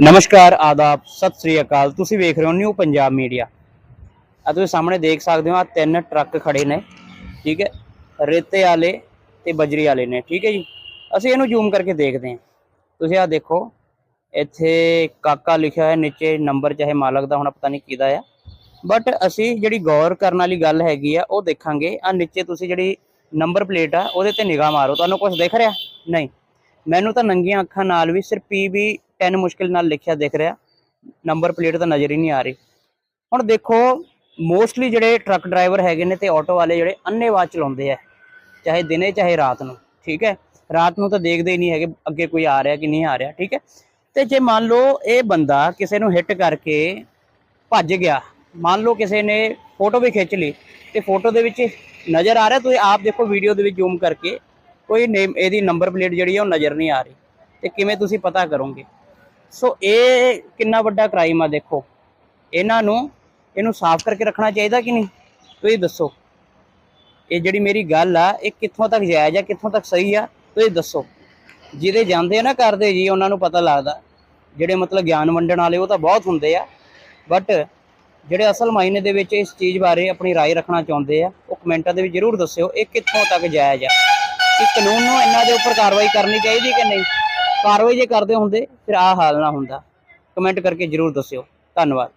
ਨਮਸਕਾਰ, ਆਦਾਬ, ਸਤਿ ਸ੍ਰੀ ਅਕਾਲ। ਤੁਸੀਂ ਵੇਖ ਰਹੇ ਹੋ ਨਿਊ ਪੰਜਾਬ ਮੀਡੀਆ ਆ ਤੁਸੀਂ ਸਾਹਮਣੇ ਦੇਖ ਸਕਦੇ ਹੋ ਆ ਤਿੰਨ ਟਰੱਕ ਖੜੇ ਨੇ, ਠੀਕ ਹੈ? ਰੇਤੇ ਵਾਲੇ ਤੇ ਬਜਰੀ ਵਾਲੇ ਨੇ, ਠੀਕ ਹੈ ਜੀ? ਅਸੀਂ ਇਹਨੂੰ ਜ਼ੂਮ ਕਰਕੇ ਦੇਖਦੇ ਹਾਂ। ਤੁਸੀਂ ਆ ਦੇਖੋ, ਇੱਥੇ ਕਾਕਾ ਲਿਖਿਆ ਹੋਇਆ ਨੀਚੇ ਨੰਬਰ ਚਾਹੇ ਮਾਲਕ ਦਾ ਹੋਣਾ, ਪਤਾ ਨਹੀਂ ਕਿਹਦਾ ਆ। ਬਟ ਅਸੀਂ ਜਿਹੜੀ ਗੌਰ ਕਰਨ ਵਾਲੀ ਗੱਲ ਹੈਗੀ ਆ, ਉਹ ਦੇਖਾਂਗੇ। ਆ ਨੀਚੇ ਤੁਸੀਂ ਜਿਹੜੀ ਨੰਬਰ ਪਲੇਟ ਆ, ਉਹਦੇ ਤੇ ਨਿਗਾਹ ਮਾਰੋ। ਤੁਹਾਨੂੰ ਕੁਝ ਦਿਖ ਰਿਹਾ? ਨਹੀਂ। ਮੈਨੂੰ ਤਾਂ ਨੰਗੀਆਂ ਅੱਖਾਂ ਨਾਲ ਵੀ ਸਿਰਫ PB 10 ਮੁਸ਼ਕਿਲ ਨਾਲ ਲਿਖਿਆ ਦਿਖ ਰਿਹਾ। ਨੰਬਰ ਪਲੇਟ ਤਾਂ ਨਜ਼ਰ ਹੀ ਨਹੀਂ ਆ ਰਹੀ। ਹੁਣ ਦੇਖੋ ਮੋਸਟਲੀ ਜਿਹੜੇ ਟਰੱਕ ਡਰਾਈਵਰ ਹੈਗੇ ਨੇ ਤੇ ਆਟੋ ਵਾਲੇ ਜਿਹੜੇ ਅੰਨੇਵਾਹ ਚਲਾਉਂਦੇ ਆ, ਚਾਹੇ ਦਿਨੇ ਚਾਹੇ ਰਾਤ ਨੂੰ, ਠੀਕ ਹੈ? ਰਾਤ ਨੂੰ ਤਾਂ ਦੇਖਦੇ ਹੀ ਨਹੀਂ ਹੈਗੇ, ਅੱਗੇ ਕੋਈ ਆ ਰਿਹਾ ਕਿ ਨਹੀਂ ਆ ਰਿਹਾ, ਠੀਕ ਹੈ? ਤੇ ਜੇ ਮੰਨ ਲਓ ਇਹ ਬੰਦਾ ਕਿਸੇ ਨੂੰ ਹਿੱਟ ਕਰਕੇ ਭੱਜ ਗਿਆ, ਮੰਨ ਲਓ ਕਿਸੇ ਨੇ ਫੋਟੋ ਵੀ ਖਿੱਚ ਲਈ, ਤੇ ਫੋਟੋ ਦੇ ਵਿੱਚ ਨਜ਼ਰ ਆ ਰਿਹਾ, ਤੁਸੀਂ ਆਪ ਦੇਖੋ ਵੀਡੀਓ ਦੇ ਵਿੱਚ ਜ਼ੂਮ ਕਰਕੇ, ਕੋਈ ਨੇਮ ਇਹਦੀ ਨੰਬਰ ਪਲੇਟ ਜਿਹੜੀ ਹੈ ਉਹ ਨਜ਼ਰ ਨਹੀਂ ਆ ਰਹੀ। ਤੇ ਕਿਵੇਂ ਤੁਸੀਂ ਪਤਾ ਕਰੋਗੇ? ਸੋ ਇਹ ਕਿੰਨਾ ਵੱਡਾ ਕ੍ਰਾਈਮ ਆ ਦੇਖੋ ਇਹਨਾਂ ਨੂੰ ਇਹਨੂੰ ਸਾਫ਼ ਕਰਕੇ ਰੱਖਣਾ ਚਾਹੀਦਾ ਕਿ ਨਹੀਂ ਤੁਸੀਂ ਦੱਸੋ ਇਹ ਜਿਹੜੀ ਮੇਰੀ ਗੱਲ ਆ ਇਹ ਕਿੱਥੋਂ ਤੱਕ ਜਾਇਜ਼ ਆ ਕਿੱਥੋਂ ਤੱਕ ਸਹੀ ਆ ਤੁਸੀਂ ਦੱਸੋ ਜਿਹਦੇ ਜਾਂਦੇ ਆ ਨਾ ਕਰਦੇ ਜੀ ਉਹਨਾਂ ਨੂੰ ਪਤਾ ਲੱਗਦਾ ਜਿਹੜੇ ਮਤਲਬ ਗਿਆਨ ਵੰਡਣ ਵਾਲੇ ਉਹ ਤਾਂ ਬਹੁਤ ਹੁੰਦੇ ਆ ਬਟ ਜਿਹੜੇ ਅਸਲ ਮਾਇਨੇ ਦੇ ਵਿੱਚ ਇਸ ਚੀਜ਼ ਬਾਰੇ ਆਪਣੀ رائے ਰੱਖਣਾ ਚਾਹੁੰਦੇ ਆ ਉਹ ਕਮੈਂਟਾਂ ਦੇ ਵਿੱਚ ਜਰੂਰ ਦੱਸਿਓ ਇਹ ਕਿੱਥੋਂ ਤੱਕ ਜਾਇਜ਼ ਆ ਕਿ ਕਾਨੂੰਨ ਨੂੰ ਇਹਨਾਂ ਦੇ ਉੱਪਰ ਕਾਰਵਾਈ ਕਰਨੀ ਚਾਹੀਦੀ ਕਿ ਨਹੀਂ ਕਾਰਵਾਈ ਜੇ ਕਰਦੇ ਹੁੰਦੇ ਫਿਰ ਆਹ ਹਾਲ ਨਾ ਹੁੰਦਾ। ਕਮੈਂਟ ਕਰਕੇ ਜਰੂਰ ਦੱਸਿਓ। ਧੰਨਵਾਦ।